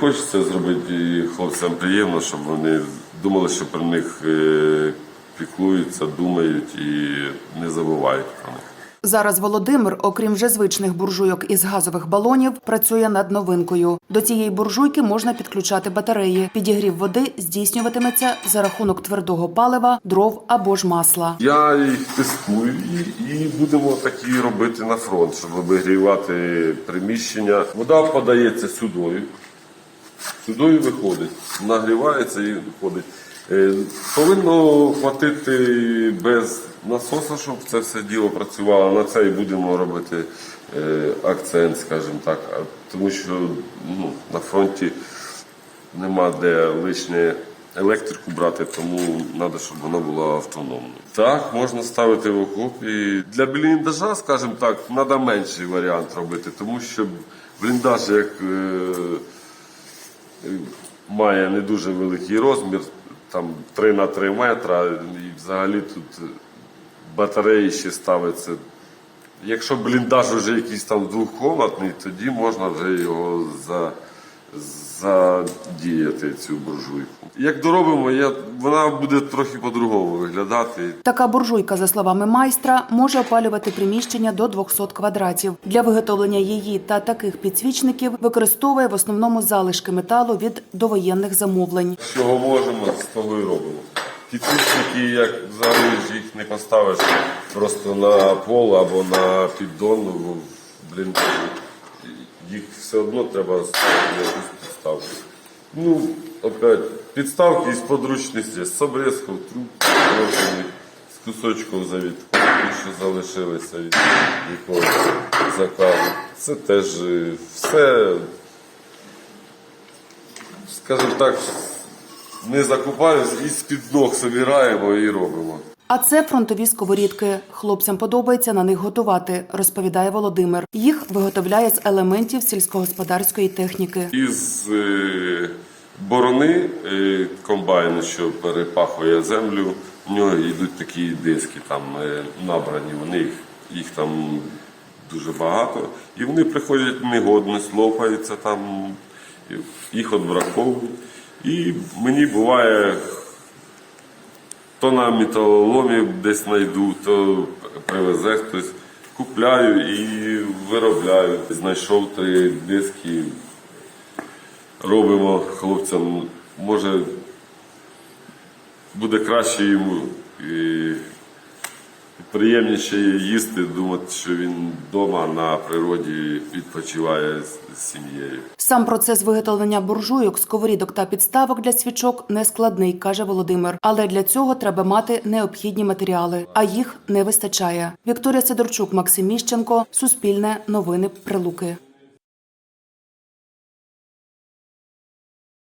Хочеться зробити хлопцям приємно, щоб вони думали, що про них е, піклуються, думають і не забувають про них. Зараз Володимир, окрім вже звичних буржуйок із газових балонів, працює над новинкою. До цієї буржуйки можна підключати батареї. Підігрів води здійснюватиметься за рахунок твердого палива, дров або ж масла. Я їх тестую і, і будемо такі робити на фронт, щоб обігрівати приміщення. Вода подається сюдою. Сюдою виходить, нагрівається і виходить. Е, Повинно хватити без насоса, щоб це все діло працювало. На це і будемо робити е, акцент, скажімо так. Тому що ну, на фронті нема де лишнє електрику брати, тому треба, щоб вона була автономною. Так, можна ставити в окопі. Для бліндажа, скажімо так, треба менший варіант робити, тому що бліндаж як е, має не дуже великий розмір, там 3 на 3 метра, і взагалі тут батареї ще ставиться. Якщо бліндаж вже якийсь там двохкомнатний, тоді можна вже його за, задіяти цю буржуйку. Як доробимо, я, вона буде трохи по-другому виглядати. Така буржуйка, за словами майстра, може опалювати приміщення до 200 квадратів. Для виготовлення її та таких підсвічників використовує в основному залишки металу від довоєнних замовлень. Чого можемо, з того і робимо. Підсвічники, як взагалі їх не поставиш просто на пол або на піддон, ну, блін, їх все одно треба ставити якусь підставку. Ну, опять, підставки із подручності, з обрізком, труб, профільних, з кусочком завітку, що залишилися від якогось заказу. Це теж е, все, скажімо так, не закупаємось і з-під ног собираємо і робимо. А це фронтові сковорідки. Хлопцям подобається на них готувати, розповідає Володимир. Їх виготовляє з елементів сільськогосподарської техніки. Із е, борони е, комбайн, що перепахує землю, в нього йдуть такі диски там е, набрані. Вони їх, їх там дуже багато. І вони приходять негодність, лопаються там, їх відбраковують. І мені буває, то на металоломі десь знайду, то привезе хтось. Купляю і виробляю. Знайшов три диски, робимо хлопцям. Може буде краще йому і приємніше їсти, думати, що він вдома на природі відпочиває з- сім'єю. Сам процес виготовлення буржуйок, сковорідок та підставок для свічок нескладний, каже Володимир. Але для цього треба мати необхідні матеріали, а їх не вистачає. Вікторія Сидорчук, Максим Міщенко, Суспільне, Новини Прилуки.